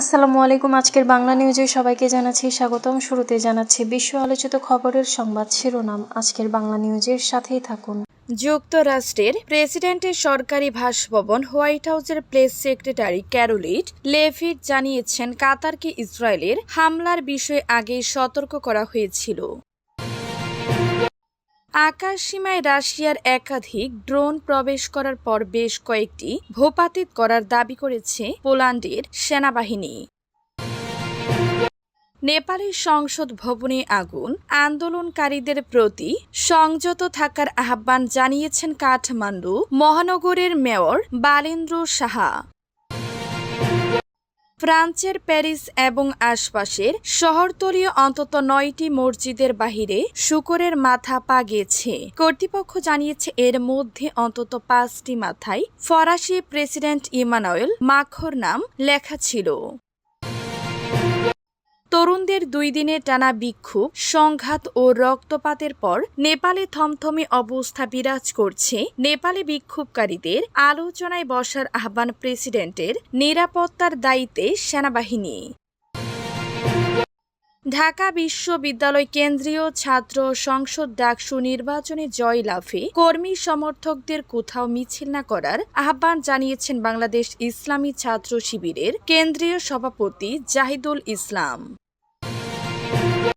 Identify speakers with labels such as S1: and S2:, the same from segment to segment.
S1: আসসালামু আলাইকুম, আজকের বাংলা নিউজে সবাইকে জানাচ্ছি স্বাগতম। শুরুতে জানাচ্ছি বিশ্ব আলোচিত খবরের সংবাদ শিরোনাম। আজকের বাংলা নিউজের সাথেই থাকুন।
S2: যুক্তরাষ্ট্রের প্রেসিডেন্টের সরকারি ভাসভবন হোয়াইট হাউসের প্রেস সেক্রেটারি ক্যারোলিট লেভিট জানিয়েছেন, কাতারকে ইসরায়েলের হামলার বিষয়ে আগেই সতর্ক করা হয়েছিল। আকাশ সীমায় রাশিয়ার একাধিক ড্রোন প্রবেশ করার পর বেশ কয়েকটি ভূপাতিত করার দাবি করেছে পোল্যান্ডের সেনাবাহিনী। নেপালের সংসদ ভবনে আগুন, আন্দোলনকারীদের প্রতি সংযত থাকার আহ্বান জানিয়েছেন কাঠমান্ডু মহানগরের মেয়র বালেন্দ্র সাহা। ফ্রান্সের প্যারিস এবং আশপাশের শহরতলীয় অন্তত নয়টি মসজিদের বাহিরে শুকরের মাথা পা গেছে কর্তৃপক্ষ জানিয়েছে, এর মধ্যে অন্তত পাঁচটি মাথায় ফরাসি প্রেসিডেন্ট ইমানুয়েল মাখর নাম লেখা ছিল। তরুণদের দুই দিনের টানা বিক্ষোভ, সংঘাত ও রক্তপাতের পর নেপালে থমথমে অবস্থা বিরাজ করছে নেপালে বিক্ষোভকারীদের আলোচনায় বসার আহ্বান প্রেসিডেন্টের নিরাপত্তার দায়িত্বে সেনাবাহিনী। ঢাকা বিশ্ববিদ্যালয় কেন্দ্রীয় ছাত্র সংসদ ডাকসু নির্বাচনে জয় লাভে কর্মী সমর্থকদের কোথাও মিছিল না করার আহ্বান জানিয়েছেন বাংলাদেশ ইসলামী ছাত্র শিবিরের কেন্দ্রীয় সভাপতি জাহিদুল ইসলাম।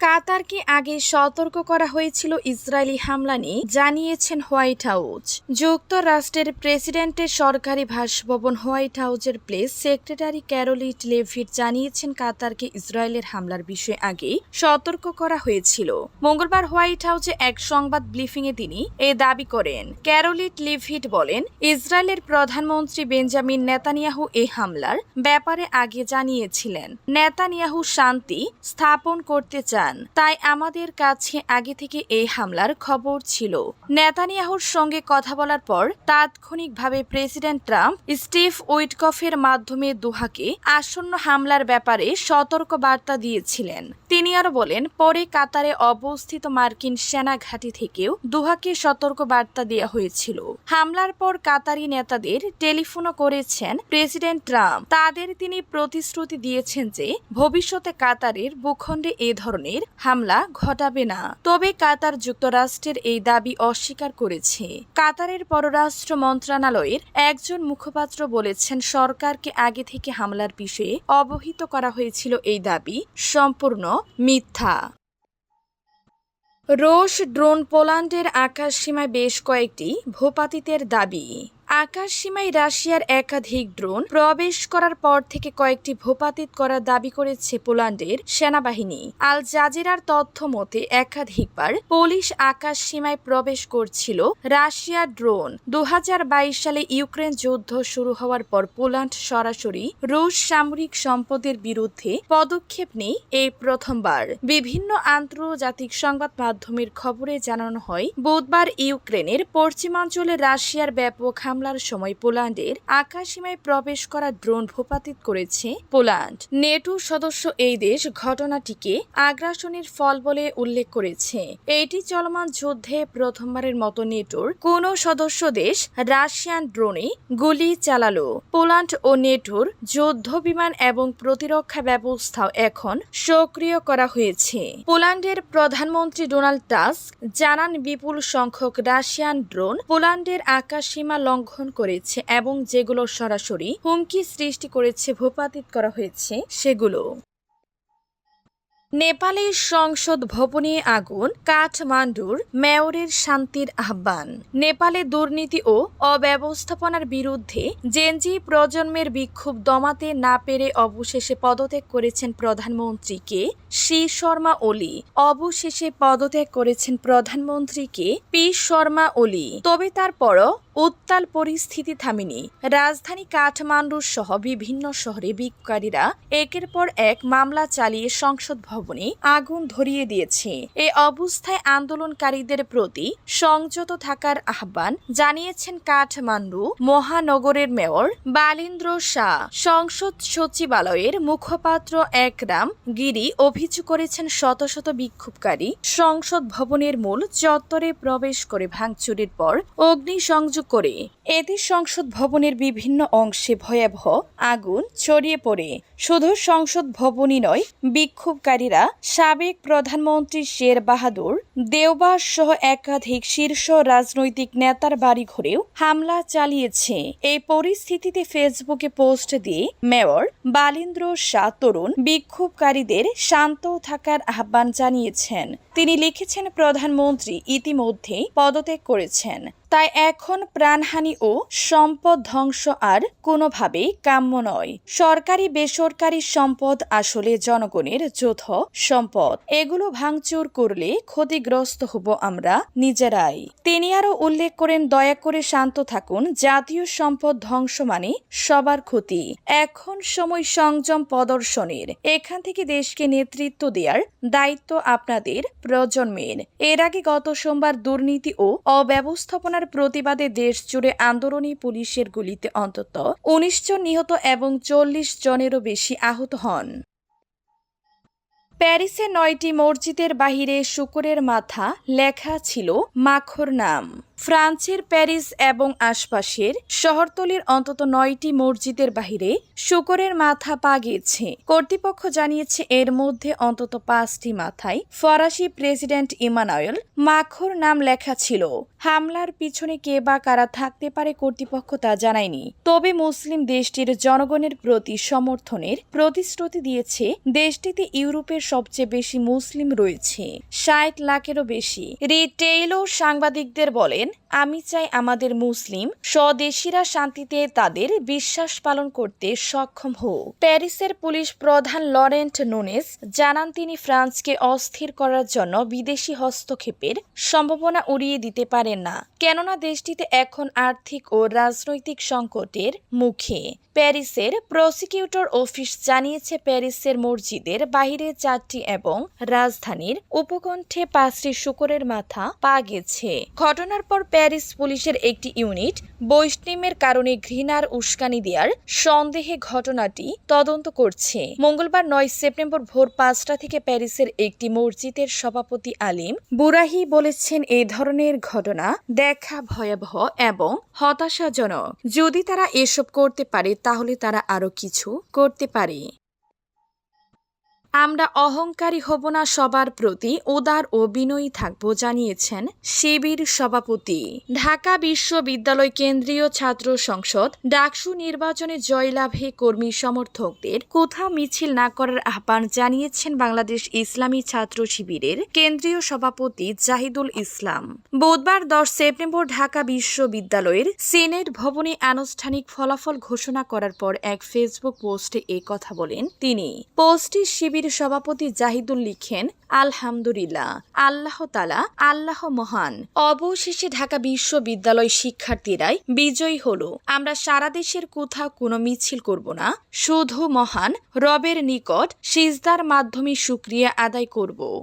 S2: কাতারকে আগে সতর্ক করা হয়েছিল ইসরায়েলি হামলা নিয়ে, জানিয়েছেন হোয়াইট হাউস। যুক্তরাষ্ট্রের প্রেসিডেন্টের সরকারি ভাসভবন হোয়াইট হাউসের প্লেস সেক্রেটারি ক্যারোলিট লেভিট জানিয়েছেন কাতারকে ইসরায়েলের হামলার বিষয়ে আগে সতর্ক করা হয়েছিল। মঙ্গলবার হোয়াইট হাউসে এক সংবাদ ব্রিফিংয়ে তিনি এ দাবি করেন। ক্যারোলিট লিভিট বলেন, ইসরায়েলের প্রধানমন্ত্রী বেঞ্জামিন নেতানিয়াহু এই হামলার ব্যাপারে আগে জানিয়েছিলেন। নেতানিয়াহু শান্তি স্থাপন করতে চান। তাই আমাদের কাছে আগে থেকে এই হামলার খবর ছিল। নেতানিয়াহুর সঙ্গে কথা বলার পর তাৎক্ষণিকভাবে প্রেসিডেন্ট ট্রাম্প, স্টিভ উইটকফের মাধ্যমে দুহাকে আসন্ন হামলার ব্যাপারে সতর্ক বার্তা দিয়েছিলেন। তিনি আরও বলেন, পরে কাতারে অবস্থিত মার্কিন সেনা ঘাঁটি থেকেও দুহাকে সতর্ক বার্তা দেওয়া হয়েছিল। হামলার পর কাতারি নেতাদের টেলিফোনও করেছেন প্রেসিডেন্ট ট্রাম্প। তাদের তিনি প্রতিশ্রুতি দিয়েছেন যে, ভবিষ্যতে কাতারের ভূখণ্ডে এ ধরনের হামলা ঘটাবে না। তবে কাতার যুক্তরাষ্ট্রের এই দাবি অস্বীকার করেছে। কাতারের পররাষ্ট্র মন্ত্রণালয়ের একজন মুখপাত্র বলেছেন, সরকারকে আগে থেকে হামলার বিষয়ে অবহিত করা হয়েছিল এই দাবি সম্পূর্ণ মিথ্যা। রোস ড্রোন পোল্যান্ডের আকাশ সীমায় বেশ কয়েকটি ভূপাতিতের দাবি। আকাশ সীমায় রাশিয়ার একাধিক ড্রোন প্রবেশ করার পর থেকে কয়েকটি ভূপাতিত করার দাবি করেছে পোল্যান্ডের সেনাবাহিনী। আল জাজিরার তথ্য মতে, একাধিকবার পুলিশ আকাশ সীমায় প্রবেশ করছিল রাশিয়ার ড্রোন। দু সালে ইউক্রেন যুদ্ধ শুরু হওয়ার পর পোল্যান্ড সরাসরি রুশ সামরিক সম্পদের বিরুদ্ধে পদক্ষেপ নেই এই প্রথমবার। বিভিন্ন আন্তর্জাতিক সংবাদ মাধ্যমের খবরে জানানো হয়, বুধবার ইউক্রেনের পশ্চিমাঞ্চলে রাশিয়ার ব্যাপক হামলার সময় পোল্যান্ডের আকাশসীমায় প্রবেশ করা ড্রোন ভূপাতিত করেছে পোল্যান্ড। নেটো সদস্য এই দেশ ঘটনাটিকে আগ্রাসনের ফল বলে উল্লেখ করেছে। এটি চলমান যুদ্ধে প্রথমবারের মতো নেটোর কোন সদস্য দেশ রাশিয়ান ড্রোনে গুলি চালালো। পোল্যান্ড ও নেটোর যুদ্ধ বিমান এবং প্রতিরক্ষা ব্যবস্থাও এখন সক্রিয় করা হয়েছে। পোল্যান্ডের প্রধানমন্ত্রী ডোনাল্ড টাস্ক জানান বিপুল সংখ্যক রাশিয়ান ড্রোন পোল্যান্ডের আকাশসীমা লঙ্ঘন করেছে এবং যেগুলো সরাসরি হুমকি সৃষ্টি করেছে, ভূপাতিত করা হয়েছে, সেগুলো। নেপালের সংসদ ভবনে আগুন, কাঠমান্ডুর মেয়রের শান্তির আহ্বান। নেপালে দুর্নীতি ও অব্যবস্থাপনার বিরুদ্ধে জেনজি প্রজন্মের বিক্ষোভ দমাতে না পেরে অবশেষে পদত্যাগ করেছেন প্রধানমন্ত্রীকে শ্রী শর্মা ওলি। অবশেষে পদত্যাগ করেছেন প্রধানমন্ত্রীকে পি শর্মা ওলি। তবে তারপরও উত্তাল পরিস্থিতি থামেনি। রাজধানী কাঠমান্ডু সহ বিভিন্ন শহরে বিক্ষোভকারীরা একের পর এক মামলা চালিয়ে সংসদ ভবনে আগুন ধরিয়ে দিয়েছে। এ অবস্থায় আন্দোলনকারীদের প্রতি সংযত থাকার আহ্বান জানিয়েছেন কাঠমান্ডু মহানগরের মেয়র বালিন্দ্র শাহ। সংসদ সচিবালয়ের মুখপাত্র একরাম গিরি অভিযোগ মাথাপিছু করেছেন শত শত বিক্ষোভকারী। সংসদ ভবনের মূল চত্বরে প্রবেশ করে ভাঙচুরের পর অগ্নি সংযোগ করে। এতে সংসদ ভবনের বিভিন্ন অংশে ভয়াবহ আগুন ছড়িয়ে পড়ে। শুধু সংসদ ভবনই নয়, বিক্ষোভকারীরা সাবেক প্রধানমন্ত্রী শের বাহাদুর, দেওবাস সহ একাধিক শীর্ষ রাজনৈতিক নেতার বাড়ি ঘরেও হামলা চালিয়েছে। এই পরিস্থিতিতে ফেসবুকে পোস্ট দিয়ে মেয়র বালেন্দ্র শাহ তরুণ বিক্ষোভকারীদের শান্ত থাকার আহ্বান জানিয়েছেন। তিনি লিখেছেন, প্রধানমন্ত্রী ইতিমধ্যেই পদত্যাগ করেছেন। তাই এখন প্রাণহানি ও সম্পদ ধ্বংস আর কোনোভাবেই কাম্য নয়। সরকারি, বেসরকারি সম্পদ আসলে জনগণের যৌথ সম্পদ। এগুলো ভাঙচুর করলে ক্ষতিগ্রস্ত হব আমরা নিজেরাই। তিনি আরও উল্লেখ করেন, দয়া করে শান্ত থাকুন, জাতীয় সম্পদ ধ্বংস মানে সবার ক্ষতি। এখন সময় সংযম প্রদর্শনের। এখান থেকে দেশকে নেতৃত্ব দেওয়ার দায়িত্ব আপনাদের প্রজন্মের। এর আগে গত সোমবার দুর্নীতি ও অব্যবস্থাপনার প্রতিবাদে দেশ জুড়ে আন্দোলনী পুলিশের গুলিতে অন্তত উনিশ জন নিহত এবং চল্লিশ জনেরও বেশি আহত হন। প্যারিসে নয়টি মসজিদের বাহিরে শুকুরের মাথা লেখা ছিল মাখর নাম। ফ্রান্সের প্যারিস এবং আশপাশের শহরতলির অন্তত নয়টি মসজিদের বাহিরে শুকরের মাথা পা গিয়েছে কর্তৃপক্ষ জানিয়েছে, এর মধ্যে অন্তত পাঁচটি মাথায় ফরাসি প্রেসিডেন্ট ইমানুয়েল মাখর নাম লেখা ছিল। হামলার পিছনে কে বা কারা থাকতে পারে কর্তৃপক্ষ তা জানায়নি। তবে মুসলিম দেশটির জনগণের প্রতি সমর্থনের প্রতিশ্রুতি দিয়েছে, দেশটিতে ইউরোপের সবচেয়ে বেশি মুসলিম রয়েছে, ষাট লাখেরও বেশি। রিটেইলও সাংবাদিকদের বলেন আমি চাই আমাদের মুসলিম স্বদেশীরা শান্তিতে তাদের বিশ্বাস পালন করতে সক্ষম হোক। প্যারিসের পুলিশ প্রধান লরেন্ট নোনেস জানান তিনি ফ্রান্সকে অস্থির করার জন্য বিদেশি হস্তক্ষেপের সম্ভাবনা উড়িয়ে দিতে পারেন না, কেননা দেশটিতে এখন আর্থিক ও রাজনৈতিক সংকটের মুখে। প্যারিসের প্রসিকিউটর অফিস জানিয়েছে প্যারিসের মসজিদের বাহিরে চারটি এবং রাজধানীর উপকণ্ঠে পাঁচটি শুকরের মাথা পা গেছে। ঘটনার পর প্যারিস পুলিশের একটি ইউনিট বৈষ্ণবের কারণে ঘৃণার উস্কানি দেওয়ার সন্দেহে ঘটনাটি তদন্ত করছে। মঙ্গলবার নয় সেপ্টেম্বর ভোর পাঁচটা থেকে প্যারিসের একটি মসজিদের সভাপতি আলিম বুরাহি বলেছেন এই ধরনের ঘটনা দেখা ভয়াবহ এবং হতাশাজনক। যদি তারা এসব করতে পারে তাহলে তারা আরও কিছু করতে পারে। আমরা অহংকারী হব না সবার প্রতি, উদার ও বিনয়ী থাকব, জানিয়েছেন শিবির সভাপতি। ঢাকা বিশ্ববিদ্যালয় কেন্দ্রীয় ছাত্র সংসদ, ডাকসু নির্বাচনে জয়লাভে কর্মী সমর্থকদের কোথাও মিছিল না করার আহ্বান জানিয়েছেন বাংলাদেশ ইসলামী ছাত্র শিবিরের কেন্দ্রীয় সভাপতি জাহিদুল ইসলাম। বুধবার দশ সেপ্টেম্বর ঢাকা বিশ্ববিদ্যালয়ের সিনেট ভবনে আনুষ্ঠানিক ফলাফল ঘোষণা করার পর এক ফেসবুক পোস্টে এ কথা বলেন তিনি। পোস্টে শিবির সভাপতি জাহিদুল লিখেন, আলহামদুলিল্লাহ, আল্লাহ তালা আল্লাহ মহান। অবশেষে ঢাকা বিশ্ববিদ্যালয় শিক্ষার্থীরাই বিজয়ী হল। আমরা সারা দেশের কোথাও কোনো মিছিল করব না। শুধু মহান রবের নিকট সিজদার মাধ্যমে সুক্রিয়া আদায় করব।